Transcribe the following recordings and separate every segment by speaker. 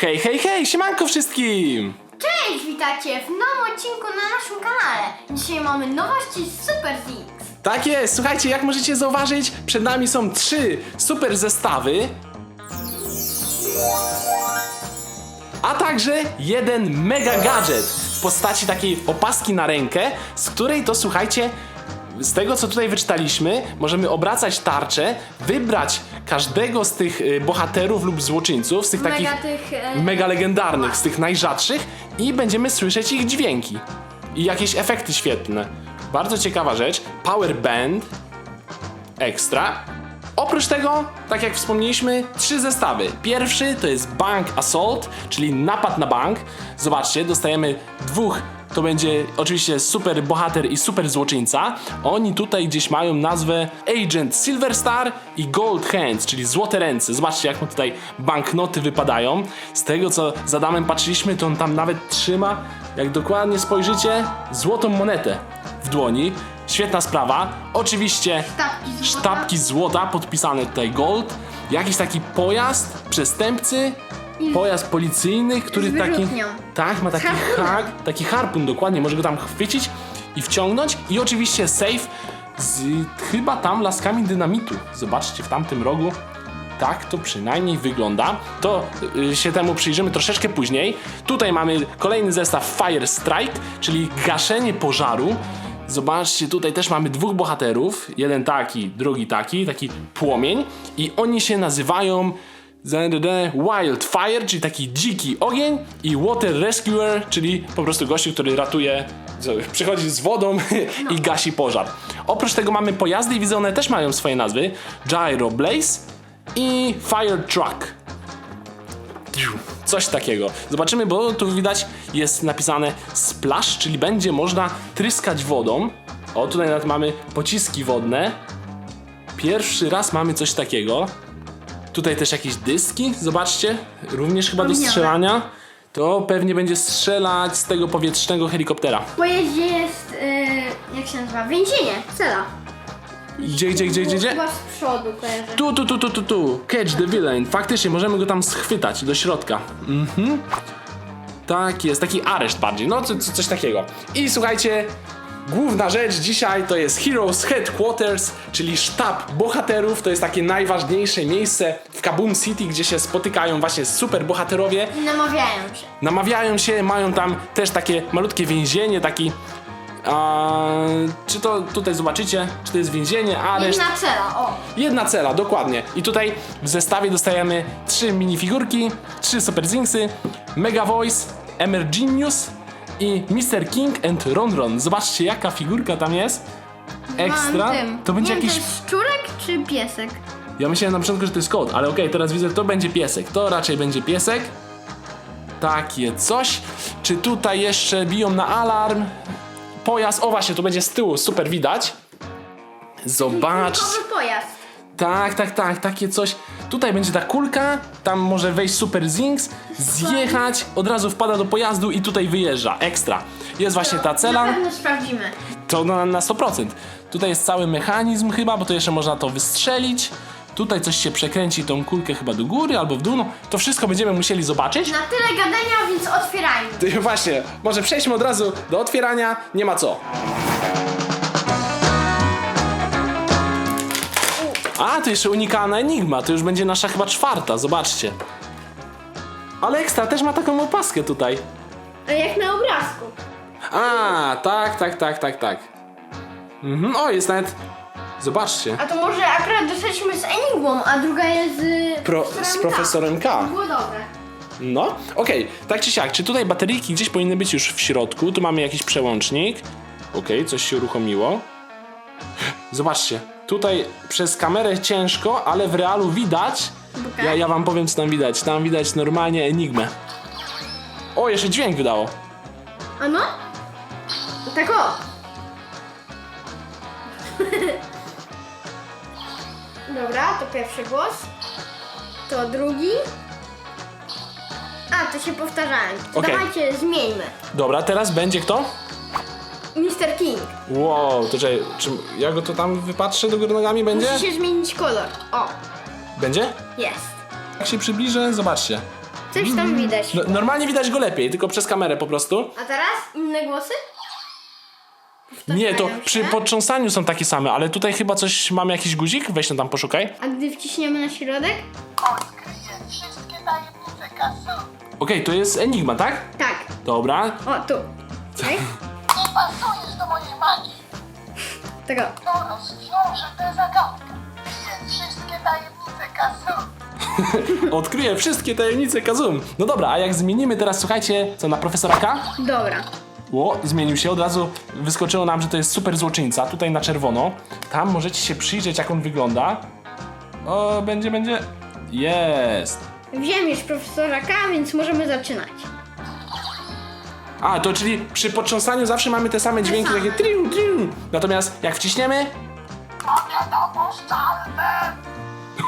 Speaker 1: Hej, hej, hej, siemanko wszystkim!
Speaker 2: Cześć, witajcie w nowym odcinku na naszym kanale. Dzisiaj mamy nowości z Super Zix.
Speaker 1: Tak jest, słuchajcie, jak możecie zauważyć, przed nami są trzy super zestawy. A także jeden mega gadżet w postaci takiej opaski na rękę, z której to słuchajcie, z tego co tutaj wyczytaliśmy, możemy obracać tarczę, wybrać każdego z tych y, bohaterów lub złoczyńców, z tych
Speaker 2: Mega
Speaker 1: takich
Speaker 2: tych, e,
Speaker 1: mega legendarnych, z tych najrzadszych i będziemy słyszeć ich dźwięki i jakieś efekty świetne. Bardzo ciekawa rzecz. Power Band Extra. Oprócz tego, tak jak wspomnieliśmy, trzy zestawy. Pierwszy to jest Bank Assault, czyli napad na bank. Zobaczcie, dostajemy dwóch. To będzie oczywiście super bohater i super złoczyńca. Oni tutaj gdzieś mają nazwę Agent Silver Star i Gold Hands, czyli złote ręce. Zobaczcie, jak mu tutaj banknoty wypadają. Z tego co z Adamem patrzyliśmy, to on tam nawet trzyma, jak dokładnie spojrzycie, złotą monetę w dłoni. Świetna sprawa. Oczywiście
Speaker 2: Sztabki złota.
Speaker 1: sztabki złota podpisane tutaj gold. Jakiś taki pojazd przestępcy. Pojazd policyjny, który
Speaker 2: Z
Speaker 1: taki.
Speaker 2: wyrzutnią.
Speaker 1: Tak, ma taki
Speaker 2: harpunem.
Speaker 1: hak, taki harpun dokładnie, może go tam chwycić i wciągnąć. I oczywiście safe z chyba tam laskami dynamitu. Zobaczcie w tamtym rogu. Tak to przynajmniej wygląda. To y, się temu przyjrzymy troszeczkę później. Tutaj mamy kolejny zestaw Fire Strike, czyli gaszenie pożaru. Zobaczcie, tutaj też mamy dwóch bohaterów. Jeden taki, drugi taki, taki płomień. I oni się nazywają Wildfire, czyli taki dziki ogień. I Water Rescuer, czyli po prostu gościu, który ratuje, przychodzi z wodą i gasi pożar. Oprócz tego mamy pojazdy i widzę, one też mają swoje nazwy. Gyro Blaze i Fire Truck. Coś takiego. Zobaczymy, bo tu widać jest napisane splash, czyli będzie można tryskać wodą. O, tutaj nawet mamy pociski wodne. Pierwszy raz mamy coś takiego. Tutaj też jakieś dyski, zobaczcie, również chyba do strzelania. To pewnie będzie strzelać z tego powietrznego helikoptera.
Speaker 2: W pojeździe jest, e, jak się nazywa, więzienie, cela.
Speaker 1: Gdzie, gdzie, gdzie, gdzie, gdzie?
Speaker 2: Chyba z przodu kojarzę.
Speaker 1: Tu, tu, tu, tu, tu, tu. Catch the villain. Faktycznie, możemy go tam schwytać do środka. Mhm. Tak jest, taki areszt bardziej, no co, co, coś takiego. I słuchajcie, główna rzecz dzisiaj to jest Heroes Headquarters, czyli sztab bohaterów. To jest takie najważniejsze miejsce w Kaboom City, gdzie się spotykają właśnie super bohaterowie.
Speaker 2: I namawiają się.
Speaker 1: Namawiają się, mają tam też takie malutkie więzienie, taki... A, czy to tutaj zobaczycie, czy to jest więzienie, areszt.
Speaker 2: Jedna cela, o.
Speaker 1: Jedna cela, dokładnie. I tutaj w zestawie dostajemy trzy minifigurki, trzy Super Zinksy, Mega Voice, Emergenius i Mr. King and Ron Ron. Zobaczcie jaka figurka tam jest. Ekstra.
Speaker 2: Mam tym.
Speaker 1: To będzie
Speaker 2: Nie
Speaker 1: jakiś...
Speaker 2: To jest szczurek czy piesek?
Speaker 1: Ja myślałem na początku, że to jest kot, ale okej, teraz widzę, to będzie piesek. To raczej będzie piesek. Takie coś. Czy tutaj jeszcze biją na alarm? Pojazd, o właśnie, tu będzie z tyłu, super widać. Zobacz.
Speaker 2: Nowy pojazd.
Speaker 1: Tak, tak, tak, takie coś. Tutaj będzie ta kulka, tam może wejść Super Zinks, zjechać, od razu wpada do pojazdu i tutaj wyjeżdża. Ekstra. Jest właśnie ta
Speaker 2: Na
Speaker 1: cela,
Speaker 2: pewno sprawdzimy.
Speaker 1: to na, na 100%. Tutaj jest cały mechanizm chyba, bo to jeszcze można to wystrzelić. Tutaj coś się przekręci tą kulkę chyba do góry albo w dół. No, to wszystko będziemy musieli zobaczyć.
Speaker 2: Na tyle gadania, więc otwierajmy.
Speaker 1: Ty, Właśnie, może przejdźmy od razu do otwierania, nie ma co. A, to jeszcze unikalna enigma, to już będzie nasza chyba czwarta, zobaczcie. Ale ekstra też ma taką opaskę tutaj.
Speaker 2: Jak na obrazku.
Speaker 1: A, tak, tak, tak, tak, tak. Mhm, o, jest nawet. Zobaczcie.
Speaker 2: A to może akurat dostaliśmy z Enigmą, a druga jest z,
Speaker 1: Pro,
Speaker 2: profesorem
Speaker 1: z
Speaker 2: K.
Speaker 1: profesorem K.
Speaker 2: Było dobre.
Speaker 1: No, okej, tak czy siak, czy tutaj bateryjki gdzieś powinny być już w środku? Tu mamy jakiś przełącznik. Okej, coś się uruchomiło. Zobaczcie, tutaj przez kamerę ciężko, ale w realu widać. Ja, ja wam powiem, co tam widać. Tam widać normalnie enigmę. O, jeszcze dźwięk wydało.
Speaker 2: A no? Tak o. Dobra, to pierwszy głos. To drugi. A, to się powtarzają. To
Speaker 1: Okej.
Speaker 2: Dawajcie, zmieńmy.
Speaker 1: Dobra, teraz będzie kto?
Speaker 2: Mr. King.
Speaker 1: Wow, to czekaj, czy ja go to tam wypatrzę do góry nogami będzie?
Speaker 2: Musi się zmienić kolor. O,
Speaker 1: Będzie?
Speaker 2: jest.
Speaker 1: Jak się przybliżę, zobaczcie.
Speaker 2: Coś tam widać.
Speaker 1: No, normalnie widać go lepiej, tylko przez kamerę po prostu.
Speaker 2: A teraz inne głosy?
Speaker 1: Nie, to
Speaker 2: Powtarzają
Speaker 1: przy
Speaker 2: się?
Speaker 1: potrząsaniu są takie same, ale tutaj chyba coś, mamy jakiś guzik? Weź no tam poszukaj.
Speaker 2: A gdy wciśniemy na środek?
Speaker 3: Odkryję wszystkie tajemnice kasu.
Speaker 1: Okej, to jest Enigma, tak?
Speaker 2: Tak.
Speaker 1: Dobra.
Speaker 2: O, tu. Tak?
Speaker 3: Pasujesz do mojej magii.
Speaker 2: Tego.
Speaker 3: To rozwiąże tę zagadkę. Odkryję wszystkie tajemnice kasu.
Speaker 1: Odkryję wszystkie tajemnice Kazum. No dobra, a jak zmienimy teraz, słuchajcie, co na profesora K?
Speaker 2: Dobra.
Speaker 1: Ło, zmienił się, od razu wyskoczyło nam, że to jest super złoczyńca, tutaj na czerwono. Tam możecie się przyjrzeć, jak on wygląda. O, będzie, będzie. Jest.
Speaker 2: Wziąłem już profesora K, więc możemy zaczynać.
Speaker 1: A, to czyli przy potrząsaniu zawsze mamy te same dźwięki, takie triu, triu. Natomiast jak wciśniemy...
Speaker 3: To niedopuszczalne.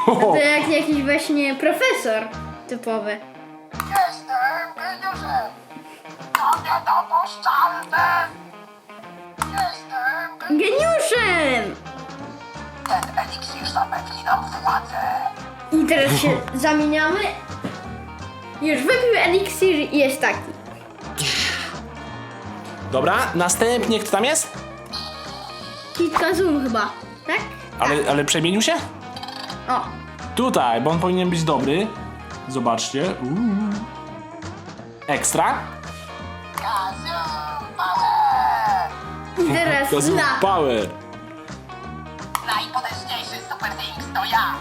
Speaker 2: To jak jakiś właśnie profesor typowy.
Speaker 3: Jestem geniuszem. To niedopuszczalne. Jestem geniuszem.
Speaker 2: Geniuszem!
Speaker 3: Ten eliksir zapewni nam władzę.
Speaker 2: I teraz się zamieniamy. Już wypił eliksir i jest taki.
Speaker 1: Dobra, następnie kto tam jest?
Speaker 2: Kitka Zoom chyba, tak?
Speaker 1: Ale, ale przemienił się?
Speaker 2: O,
Speaker 1: Tutaj, bo on powinien być dobry. Zobaczcie. Uuu. Ekstra.
Speaker 3: Kazum Power.
Speaker 2: i teraz
Speaker 1: Kazum
Speaker 2: na.
Speaker 1: Power.
Speaker 3: Najpotężniejszy Super Things to ja.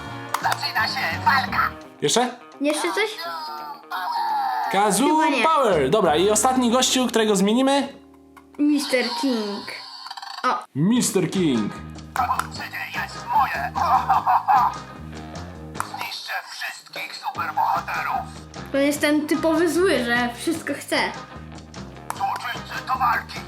Speaker 3: Zaczyna się walka.
Speaker 1: Jeszcze?
Speaker 2: Jeszcze coś?
Speaker 3: Kazum Power.
Speaker 1: Kazoo
Speaker 2: Chyba nie.
Speaker 1: Power. Dobra, i ostatni gościu, którego zmienimy?
Speaker 2: Mr. King. O,
Speaker 1: Mr. King.
Speaker 3: Połączenie jest moje. Zniszczę wszystkich superbohaterów.
Speaker 2: to jest ten typowy zły, że wszystko chce.
Speaker 3: Złoczyńcy do walki.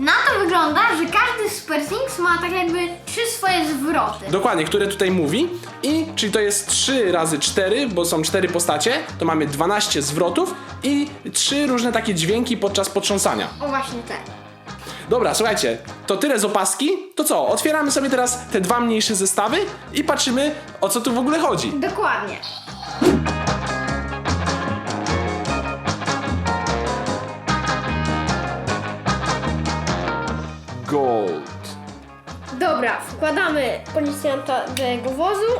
Speaker 2: Na to wygląda, że każdy Super Things ma tak jakby trzy swoje zwroty.
Speaker 1: Dokładnie, które tutaj mówi. I czyli to jest 3 razy 4, bo są 4 postacie, to mamy 12 zwrotów i 3 różne takie dźwięki podczas potrząsania.
Speaker 2: O właśnie te.
Speaker 1: Dobra, słuchajcie, to tyle z opaski. To co, otwieramy sobie teraz te dwa mniejsze zestawy i patrzymy o co tu w ogóle chodzi.
Speaker 2: Dokładnie.
Speaker 1: Gold.
Speaker 2: Dobra, wkładamy policjanta do jego wozu.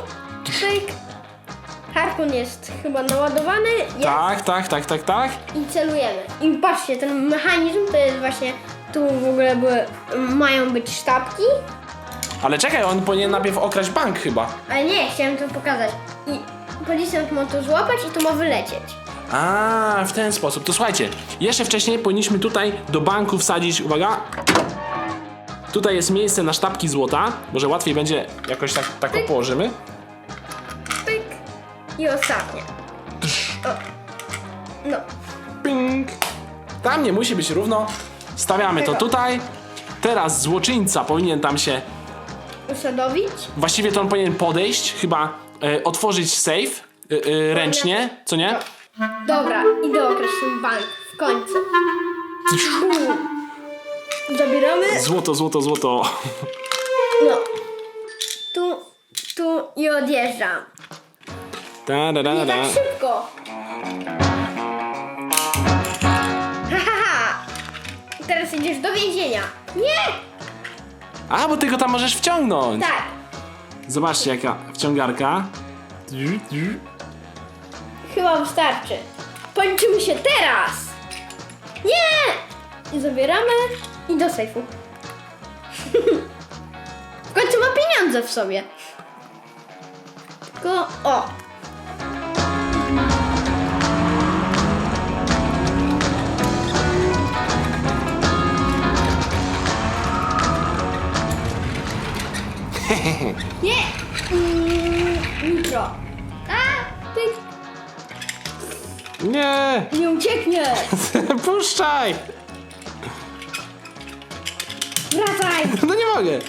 Speaker 2: Pyk. Harpun jest chyba naładowany. Jest.
Speaker 1: Tak, tak, tak, tak, tak.
Speaker 2: I celujemy. I patrzcie, ten mechanizm to jest właśnie. Tu w ogóle były, mają być sztabki.
Speaker 1: Ale czekaj, on powinien najpierw okraść bank chyba.
Speaker 2: Ale nie, chciałem to pokazać. I policjant ma to złapać i to ma wylecieć.
Speaker 1: A, w ten sposób. To słuchajcie, jeszcze wcześniej powinniśmy tutaj do banku wsadzić, uwaga. Tutaj jest miejsce na sztabki złota. Może łatwiej będzie jakoś tak, tak o położymy.
Speaker 2: Pyk. I ostatnie. O. No.
Speaker 1: Ping. Tam nie musi być równo. Stawiamy to
Speaker 2: Tego.
Speaker 1: tutaj. Teraz złoczyńca powinien tam się.
Speaker 2: Usadowić.
Speaker 1: Właściwie to on powinien podejść, chyba e, otworzyć safe e, e, ręcznie, co nie?
Speaker 2: Dobra, idę ten bank. W końcu. Bum. Zabieramy.
Speaker 1: Złoto, złoto, złoto.
Speaker 2: No. Tu, tu i odjeżdżam.
Speaker 1: Da, da, da,
Speaker 2: Nie
Speaker 1: da.
Speaker 2: tak szybko. Ha, ha, ha. Teraz idziesz do więzienia. Nie!
Speaker 1: A, bo ty go tam możesz wciągnąć.
Speaker 2: Tak.
Speaker 1: Zobaczcie, jaka wciągarka.
Speaker 2: Chyba wystarczy. Policzymy się teraz. Nie! I zabieramy i do sejfu. w końcu ma pieniądze w sobie. Tylko, o. Nie! Mm, Nitro. A, pyk.
Speaker 1: Nie!
Speaker 2: Nie uciekniesz!
Speaker 1: Puszczaj!
Speaker 2: Wracaj!
Speaker 1: No nie mogę.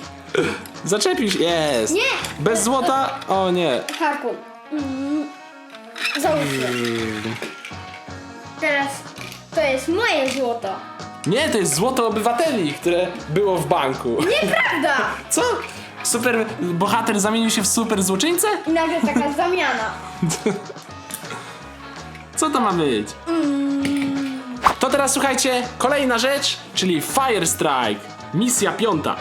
Speaker 1: Zaczepisz, jest.
Speaker 2: Nie!
Speaker 1: Bez złota? O nie.
Speaker 2: Harpun. Mm, Załóżmy. Teraz to jest moje złoto.
Speaker 1: Nie, to jest złoto obywateli, które było w banku.
Speaker 2: Nieprawda!
Speaker 1: Co? Super bohater zamienił się w super złoczyńcę?
Speaker 2: I nagle taka zamiana.
Speaker 1: Co to ma być? To teraz słuchajcie, kolejna rzecz, czyli Fire Strike. Misja piąta.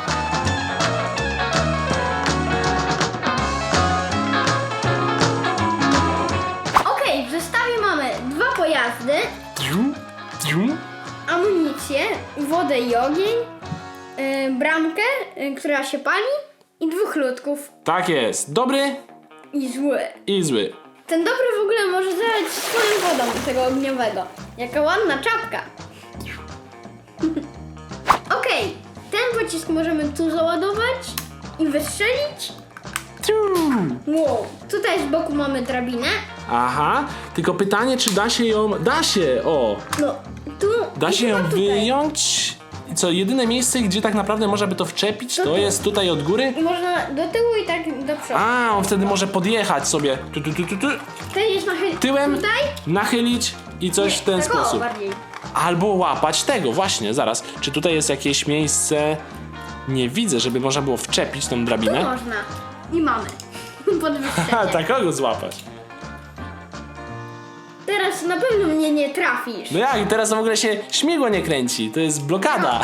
Speaker 2: Okej, w zestawie mamy dwa pojazdy,
Speaker 1: Tium, tium.
Speaker 2: amunicję, wodę i ogień, yy, bramkę, yy, która się pali i dwóch ludków
Speaker 1: Tak jest. Dobry
Speaker 2: i zły.
Speaker 1: i zły.
Speaker 2: Ten dobry w ogóle może zalać swoją wodą tego ogniowego. Jaka ładna czapka. Pocisk możemy tu załadować i wystrzelić. Wow, tutaj z boku mamy drabinę.
Speaker 1: Aha, tylko pytanie, czy da się ją. Da się! O!
Speaker 2: No, tu.
Speaker 1: Da
Speaker 2: i
Speaker 1: się ją
Speaker 2: tutaj.
Speaker 1: wyjąć. I co, jedyne miejsce, gdzie tak naprawdę można by to wczepić, to jest tutaj od góry.
Speaker 2: I Można do tyłu i tak do przodu.
Speaker 1: A, on wtedy może podjechać sobie tu, tu, tu, tu, tu,
Speaker 2: Tutaj jest nachyl...
Speaker 1: tyłem,
Speaker 2: Tutaj?
Speaker 1: nachylić i coś w ten
Speaker 2: tak o,
Speaker 1: sposób.
Speaker 2: bardziej.
Speaker 1: Albo łapać tego, właśnie, zaraz. Czy tutaj jest jakieś miejsce. Nie widzę, żeby można było wczepić tą
Speaker 2: Tu
Speaker 1: drabinę.
Speaker 2: można. I mamy. Pod
Speaker 1: Ha,
Speaker 2: wystrzelenie.
Speaker 1: tak kogo złapać?
Speaker 2: Teraz na pewno mnie nie trafisz.
Speaker 1: No jak, i teraz w ogóle się śmigło nie kręci. To jest blokada.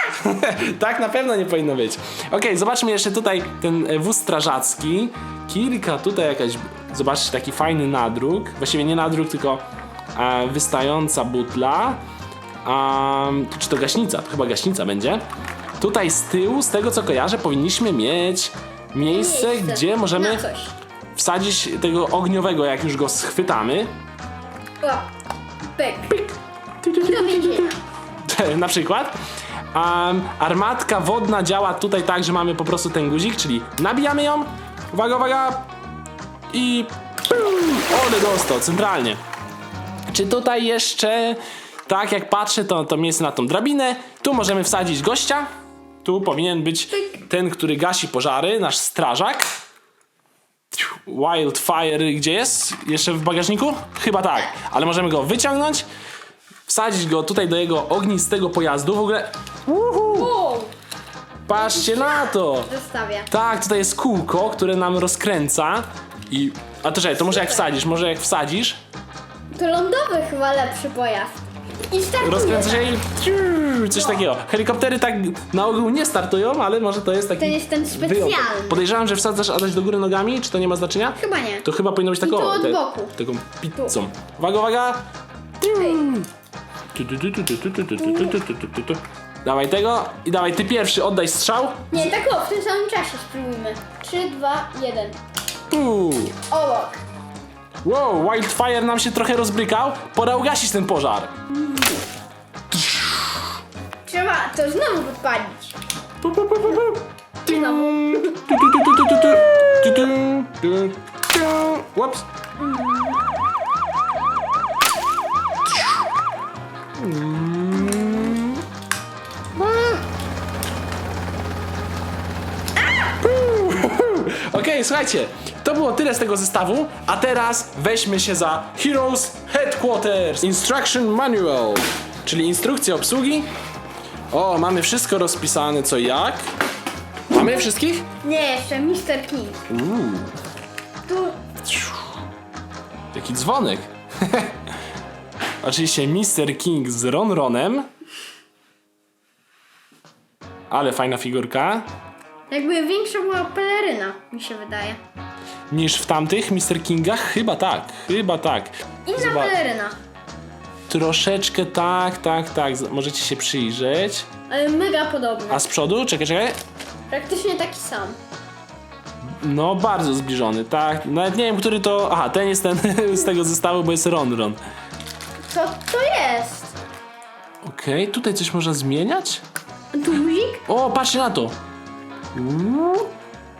Speaker 1: tak na pewno nie powinno być. Okej, zobaczmy jeszcze tutaj ten e, wóz strażacki. Kilka tutaj jakaś, zobaczcie, taki fajny nadruk. Właściwie nie nadruk, tylko e, wystająca butla. Um, czy to gaśnica? To chyba gaśnica będzie. Tutaj z tyłu, z tego co kojarzę, powinniśmy mieć miejsce,
Speaker 2: Miejsce
Speaker 1: gdzie możemy
Speaker 2: Na coś.
Speaker 1: wsadzić tego ogniowego, jak już go schwytamy.
Speaker 2: O, pyk. Do więzienia.
Speaker 1: na przykład. Armatka wodna działa tutaj tak, że mamy po prostu ten guzik, czyli nabijamy ją. Uwaga, uwaga. I. Ole dostał, centralnie. Czy tutaj jeszcze, tak jak patrzę, to, to miejsce na tą drabinę. Tu możemy wsadzić gościa. Tu powinien być ten, który gasi pożary, nasz strażak. Wildfire, gdzie jest? Jeszcze w bagażniku? Chyba tak, ale możemy go wyciągnąć, wsadzić go tutaj do jego ognistego pojazdu. W ogóle,
Speaker 2: Wow,
Speaker 1: patrzcie na to!
Speaker 2: zostawia.
Speaker 1: Tak, tutaj jest kółko, które nam rozkręca i... A to czekaj, to może jak wsadzisz, może jak wsadzisz,
Speaker 2: To lądowy chyba lepszy pojazd. I startuje.
Speaker 1: rozkręca się i ciu, coś
Speaker 2: No.
Speaker 1: takiego. Helikoptery tak na ogół nie startują, ale może to jest taki
Speaker 2: Ten jest ten
Speaker 1: wyjątek.
Speaker 2: specjalny.
Speaker 1: Podejrzewam, że wsadzasz Adaś do góry nogami, czy to nie ma znaczenia?
Speaker 2: Chyba nie.
Speaker 1: To chyba powinno być tak
Speaker 2: I to od boku.
Speaker 1: Taką pizzą. Uwaga, uwaga! Tu, tu, tu, tu, tu, tu, tu, tu, tu, tu, tu, tu, tu, tu. Dawaj tego i dawaj ty pierwszy, oddaj strzał.
Speaker 2: Nie, tak o, w tym samym czasie spróbujmy. 3, 2, 1.
Speaker 1: Uuu.
Speaker 2: Obok.
Speaker 1: Wow, Wildfire nam się trochę rozbrykał. Pora ugasić ten pożar.
Speaker 2: Trzeba to znowu. Znowu.
Speaker 1: Tu, tu, tu, tu, tu, tu, tu. Tu, tu, tu, tu. Ups. Okej, słuchajcie, to było tyle z tego zestawu, a teraz weźmy się za Heroes Headquarters Instruction Manual, czyli instrukcja obsługi. O, mamy wszystko rozpisane co jak. Mamy wszystkich?
Speaker 2: Nie, jeszcze Mr. King.
Speaker 1: Uuu,
Speaker 2: Tu
Speaker 1: jaki dzwonek. Oczywiście Mr. King z Ron Ronem. Ale fajna figurka.
Speaker 2: jakby większa była peleryna, mi się wydaje.
Speaker 1: Niż w tamtych Mr. Kingach? Chyba tak, chyba tak.
Speaker 2: Inna
Speaker 1: Zobacz-
Speaker 2: peleryna.
Speaker 1: Troszeczkę tak, tak, tak. Z- Możecie się przyjrzeć.
Speaker 2: Ale mega podobny.
Speaker 1: A z przodu? Czekaj, czekaj.
Speaker 2: Praktycznie taki sam.
Speaker 1: No, bardzo zbliżony, tak. Nawet nie wiem, który to... Aha, ten jest ten z tego zestawu, bo jest Ron Ron.
Speaker 2: Co to jest?
Speaker 1: Okej, tutaj coś można zmieniać?
Speaker 2: Guzik?
Speaker 1: O, patrzcie na to! Uuu,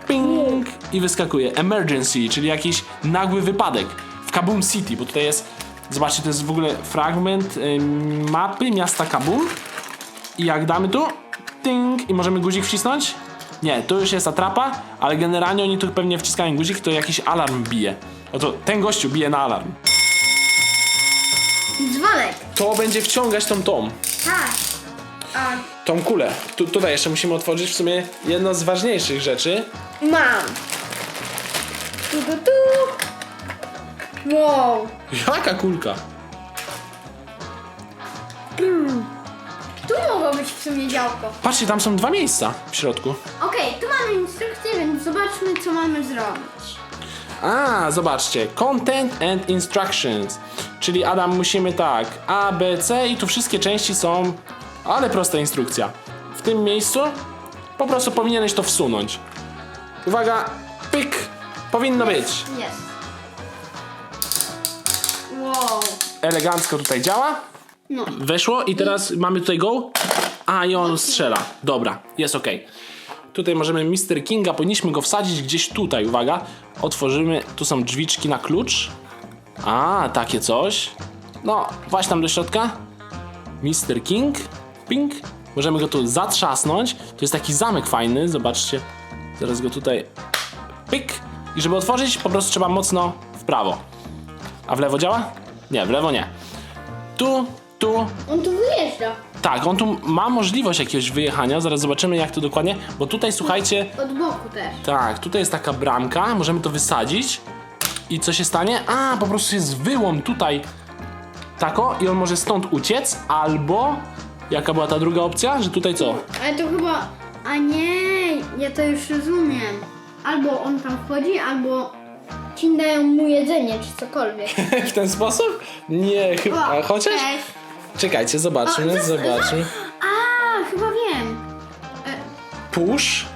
Speaker 1: Ping! I wyskakuje. Emergency, czyli jakiś nagły wypadek w Kabum City, bo tutaj jest. Zobaczcie, to jest w ogóle fragment ym, mapy miasta Kabum. I jak damy tu, ting, i możemy guzik wcisnąć? Nie, to już jest atrapa, ale generalnie oni tu pewnie wciskają guzik, to jakiś alarm bije. Oto ten gościu bije na alarm.
Speaker 2: Dzwonek.
Speaker 1: To będzie wciągać tą tą.
Speaker 2: Tak. A
Speaker 1: Tą kulę. Tu, tutaj jeszcze musimy otworzyć w sumie jedno z ważniejszych rzeczy.
Speaker 2: mam. Tu, tu, tu. Wow.
Speaker 1: Jaka kulka?
Speaker 2: Tu mogło być w sumie działko.
Speaker 1: Patrzcie, tam są dwa miejsca w środku.
Speaker 2: Okej, tu mamy instrukcję, więc zobaczmy, co mamy zrobić.
Speaker 1: A, zobaczcie. Content and instructions. Czyli Adam, musimy tak. A, B, C i tu wszystkie części są. Ale prosta instrukcja. W tym miejscu po prostu powinieneś to wsunąć. Uwaga, pyk. Powinno być.
Speaker 2: Jest. Wow.
Speaker 1: Elegancko tutaj działa.
Speaker 2: No.
Speaker 1: Weszło i teraz mamy tutaj go. A, i on strzela. Dobra, jest ok. Tutaj możemy Mr. Kinga, powinniśmy go wsadzić gdzieś tutaj, uwaga. Otworzymy, tu są drzwiczki na klucz. A, takie coś. No, właśnie tam do środka. Mr. King, ping. Możemy go tu zatrzasnąć. To jest taki zamek fajny, zobaczcie. Zaraz go tutaj, pik. I żeby otworzyć, po prostu trzeba mocno w prawo. A w lewo działa? Nie, w lewo nie. Tu, tu,
Speaker 2: On tu wyjeżdża.
Speaker 1: tak, on tu ma możliwość jakiegoś wyjechania, zaraz zobaczymy jak to dokładnie, bo tutaj słuchajcie,
Speaker 2: Od boku też.
Speaker 1: tak, tutaj jest taka bramka, możemy to wysadzić i co się stanie? A, po prostu jest wyłom tutaj tako i on może stąd uciec, albo jaka była ta druga opcja, że tutaj co?
Speaker 2: Ale to chyba... A nie, ja to już rozumiem. Albo on tam wchodzi, albo ci dają mu jedzenie, czy cokolwiek.
Speaker 1: w ten sposób? Nie, chyba,
Speaker 2: O,
Speaker 1: chociaż?
Speaker 2: cześć.
Speaker 1: Czekajcie,
Speaker 2: O,
Speaker 1: zobaczmy,
Speaker 2: co-
Speaker 1: zobaczmy.
Speaker 2: A, chyba wiem.
Speaker 1: Push.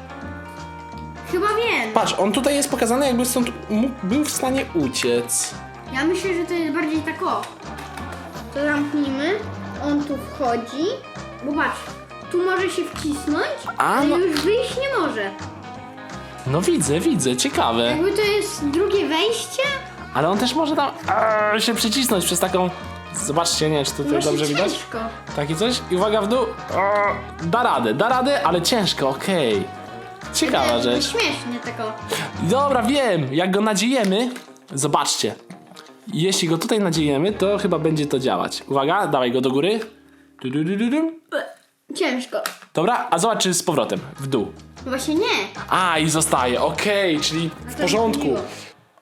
Speaker 2: Chyba wiem.
Speaker 1: Patrz, on tutaj jest pokazany jakby stąd mógł, był w stanie uciec.
Speaker 2: Ja myślę, że to jest bardziej tak o. To zamknijmy. On tu wchodzi. Bo patrz, tu może się wcisnąć,
Speaker 1: A,
Speaker 2: ale
Speaker 1: no-
Speaker 2: już wyjść nie może.
Speaker 1: No widzę, widzę, ciekawe.
Speaker 2: Jakby to jest drugie wejście,
Speaker 1: Ale on też może tam eee, się przycisnąć przez taką. Zobaczcie, nie wiem, czy tutaj
Speaker 2: właśnie
Speaker 1: dobrze widać.
Speaker 2: ciężko.
Speaker 1: Taki coś. I uwaga w dół. Eee, da radę, da radę, ale ciężko, okej. Ciekawa
Speaker 2: Jakby
Speaker 1: rzecz.
Speaker 2: Śmiesznie tak o.
Speaker 1: Dobra, wiem. Jak go nadziejemy, zobaczcie. Jeśli go tutaj nadziejemy, to chyba będzie to działać. Uwaga, dawaj go do góry. Du, du, du, du, du.
Speaker 2: Ciężko.
Speaker 1: Dobra, a zobacz, czy z powrotem. W dół.
Speaker 2: Właśnie nie.
Speaker 1: A, i zostaje, okej, czyli w
Speaker 2: to
Speaker 1: porządku.
Speaker 2: miło.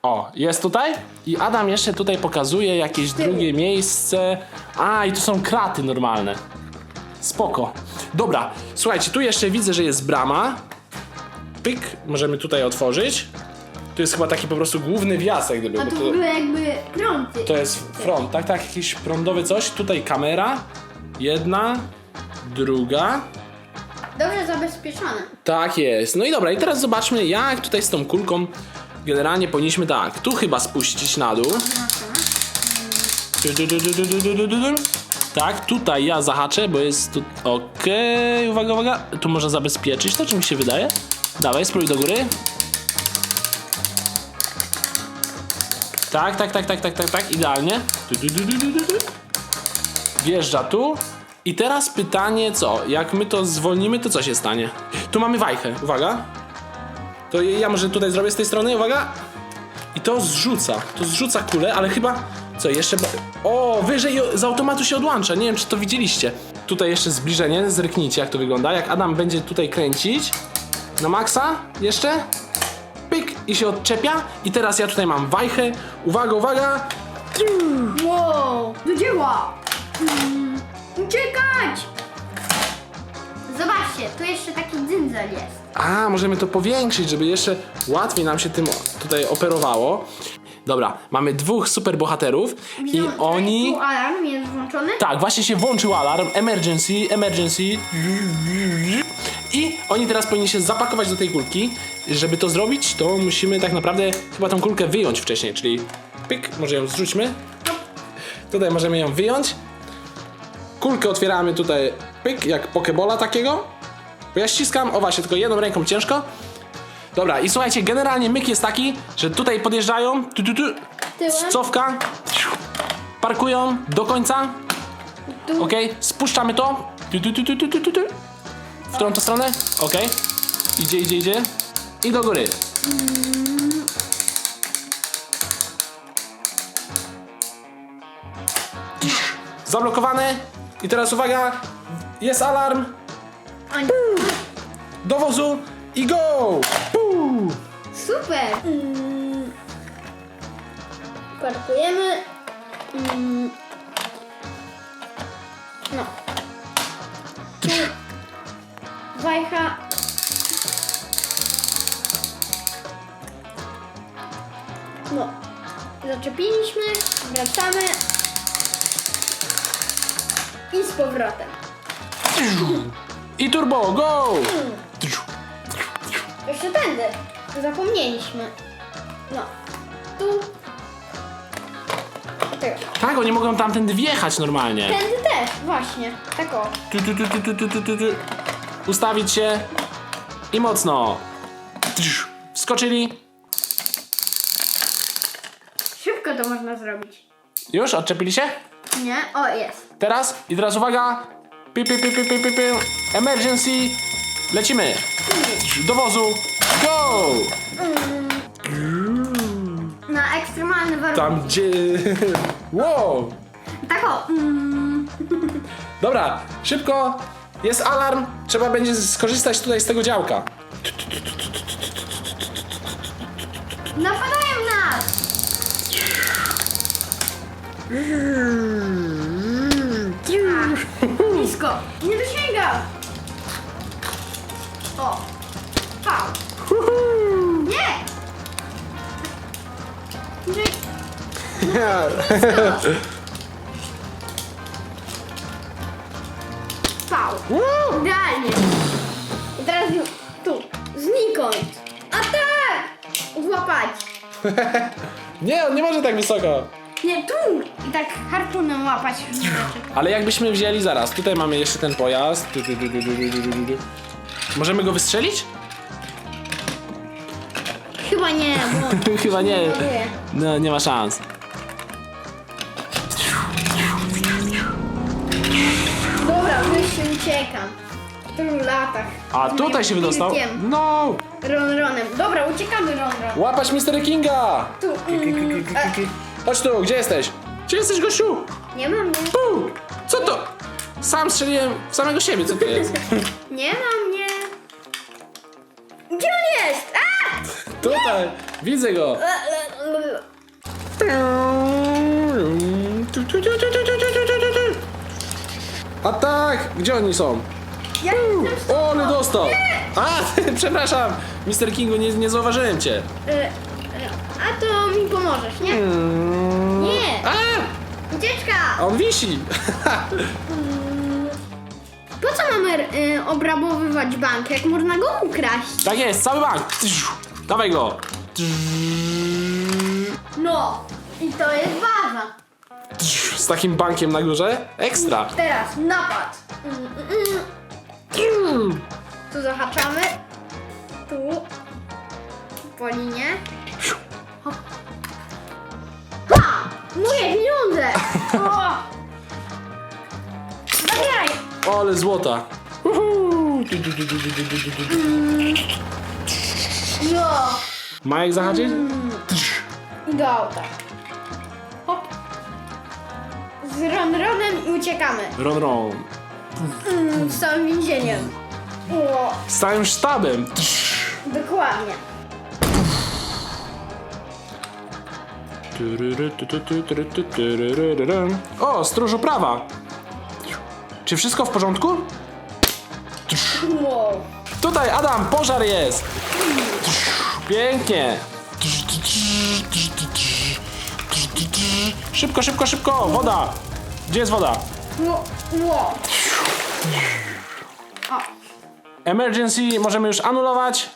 Speaker 1: O, jest tutaj i Adam jeszcze tutaj pokazuje jakieś
Speaker 2: tyłu.
Speaker 1: drugie miejsce. A, i tu są kraty normalne. Spoko. Dobra, słuchajcie, tu jeszcze widzę, że jest brama. Pyk, możemy tutaj otworzyć. Tu jest chyba taki po prostu główny wjazd, jak gdyby.
Speaker 2: A
Speaker 1: bo
Speaker 2: to w
Speaker 1: to,
Speaker 2: ogóle jakby prądy.
Speaker 1: to jest front, tak, tak, jakiś prądowy coś. Tutaj kamera. Jedna, druga.
Speaker 2: Dobrze zabezpieczone.
Speaker 1: Tak jest. No i dobra, i teraz zobaczmy, jak tutaj z tą kulką generalnie powinniśmy tak, tu chyba spuścić na dół. Du, du, du, du, du, du, du, du, du. Tak, tutaj ja zahaczę, bo jest tu. Okej, uwaga, uwaga. Tu można zabezpieczyć to, czy mi się wydaje? Dawaj, spróbuj do góry. Tak, tak, tak, tak, tak, tak, tak, idealnie. Wjeżdża tu. I teraz pytanie co? Jak my to zwolnimy, to co się stanie? Tu mamy wajchę, uwaga. To ja może tutaj zrobię z tej strony, uwaga. I to zrzuca, to zrzuca kulę, ale chyba... Co, jeszcze... O, wyżej z automatu się odłącza, nie wiem czy to widzieliście. Tutaj jeszcze zbliżenie, zerknijcie jak to wygląda. Jak Adam będzie tutaj kręcić, na maksa, jeszcze, pyk i się odczepia. I teraz ja tutaj mam wajchę, uwaga, uwaga.
Speaker 2: Wow, do dzieła! Mm, uciekać! Zobaczcie, tu jeszcze taki dzyndzel jest.
Speaker 1: A, możemy to powiększyć, żeby jeszcze łatwiej nam się tym tutaj operowało. Dobra, mamy dwóch super bohaterów i
Speaker 2: Widzą,
Speaker 1: oni...
Speaker 2: Tu alarm jest włączony.
Speaker 1: Tak, właśnie się włączył alarm, emergency, emergency. I oni teraz powinni się zapakować do tej kulki. Żeby to zrobić, to musimy tak naprawdę chyba tą kulkę wyjąć wcześniej, czyli pyk, może ją zrzućmy. Tutaj możemy ją wyjąć. Kulkę otwieramy tutaj, pyk, jak pokebola takiego. Bo ja ściskam, o właśnie, tylko jedną ręką ciężko. Dobra, i słuchajcie, generalnie myk jest taki, że tutaj podjeżdżają, tu, tu, tu,
Speaker 2: Tyłem.
Speaker 1: cofka, parkują do końca,
Speaker 2: Tu.
Speaker 1: ok, spuszczamy to, tu, tu, tu, tu, tu, tu, tu, tu. w którą to stronę, ok, idzie, idzie, idzie i do góry. Zablokowane i teraz uwaga, jest alarm, do wozu i go! Puu!
Speaker 2: Super! Mm. Parkujemy. Mm. No. Tu. Wajcha. No. Zaczepiliśmy, wracamy. I z powrotem.
Speaker 1: I turbo, go!
Speaker 2: Jeszcze tędy. Zapomnieliśmy. No. Tu. Tego.
Speaker 1: Tak, oni mogą tamtędy wjechać normalnie.
Speaker 2: Tędy też, właśnie. Tak o.
Speaker 1: Tu, tu, tu, tu, tu, tu, tu, tu, tu. Ustawić się i mocno. Wskoczyli.
Speaker 2: Szybko to można zrobić.
Speaker 1: Już? Odczepili się?
Speaker 2: Nie? O, jest.
Speaker 1: Teraz i teraz uwaga. Pi, pi, pi, pi, pi, pi, pi. Emergency. Lecimy. Do wozu. Go!
Speaker 2: Na ekstremalny warunek.
Speaker 1: Tam gdzie... Wow!
Speaker 2: Tak o. Mm.
Speaker 1: Dobra, szybko. Jest alarm. Trzeba będzie skorzystać tutaj z tego działka.
Speaker 2: Napadają nas! Blisko! Nie dosięga! O! Pał! Nie! Nie! Pał! Idealnie! I teraz ju- tu, znikąd! A tak! Złapać!
Speaker 1: Nie, on nie może tak wysoko.
Speaker 2: Nie, tu! I tak harpunem łapać.
Speaker 1: Ale jakbyśmy wzięli zaraz, tutaj mamy jeszcze ten pojazd. Możemy go wystrzelić?
Speaker 2: Chyba nie, bo...
Speaker 1: Chyba nie.
Speaker 2: Nie.
Speaker 1: No, nie ma szans.
Speaker 2: Dobra, już się uciekam. W tylu latach.
Speaker 1: A tutaj się wydostał?
Speaker 2: wilkiem.
Speaker 1: No!
Speaker 2: Ronronem. Dobra, uciekamy Ronron.
Speaker 1: Łapać Mr. Kinga!
Speaker 2: Tu. Mm, e,
Speaker 1: Chodź tu, gdzie jesteś? Gdzie jesteś, gościu?
Speaker 2: nie mam!
Speaker 1: Co to? Sam strzeliłem w samego siebie, co to jest?
Speaker 2: Nie mam
Speaker 1: Tutaj, widzę go. A tak! Gdzie oni są?
Speaker 2: Ja jestem
Speaker 1: O, ale dostał! A, przepraszam! Mr. Kingu, nie, nie zauważyłem cię.
Speaker 2: E, e, A to mi pomożesz, nie? Nie!
Speaker 1: A!
Speaker 2: Ucieczka!
Speaker 1: A on wisi!
Speaker 2: Po co mamy e, obrabowywać bank, jak można go ukraść?
Speaker 1: tak jest, cały bank! Dawaj go!
Speaker 2: No, i to jest baza.
Speaker 1: Z takim bankiem na górze? Ekstra!
Speaker 2: Teraz napad. Mm, mm, mm. Tu zahaczamy. Tu. Po linie. Hop. Ha! Moje pieniądze! O! Zabieraj!
Speaker 1: Ale złota! Uhu. Ma jak zahaczyć?
Speaker 2: I do auta. Hop. Z Ronronem i uciekamy.
Speaker 1: Ron ron.
Speaker 2: Mm, z całym więzieniem. O,
Speaker 1: Z całym sztabem.
Speaker 2: dokładnie.
Speaker 1: O, stróżu prawa! Czy wszystko w porządku?
Speaker 2: Wow.
Speaker 1: Tutaj, Adam, pożar jest! Pięknie! Szybko, szybko, szybko! Woda! Gdzie jest woda?
Speaker 2: Ło,
Speaker 1: Emergency możemy już anulować.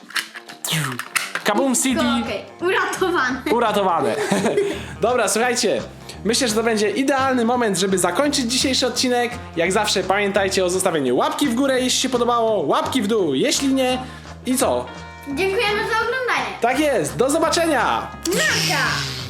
Speaker 1: Kaboom City
Speaker 2: okej. Uratowane.
Speaker 1: uratowane. Dobra, słuchajcie. Myślę, że to będzie idealny moment, żeby zakończyć dzisiejszy odcinek. Jak zawsze pamiętajcie o zostawieniu łapki w górę, jeśli się podobało, łapki w dół, jeśli nie. I co?
Speaker 2: Dziękujemy za oglądanie.
Speaker 1: Tak jest, do zobaczenia!
Speaker 2: Narka!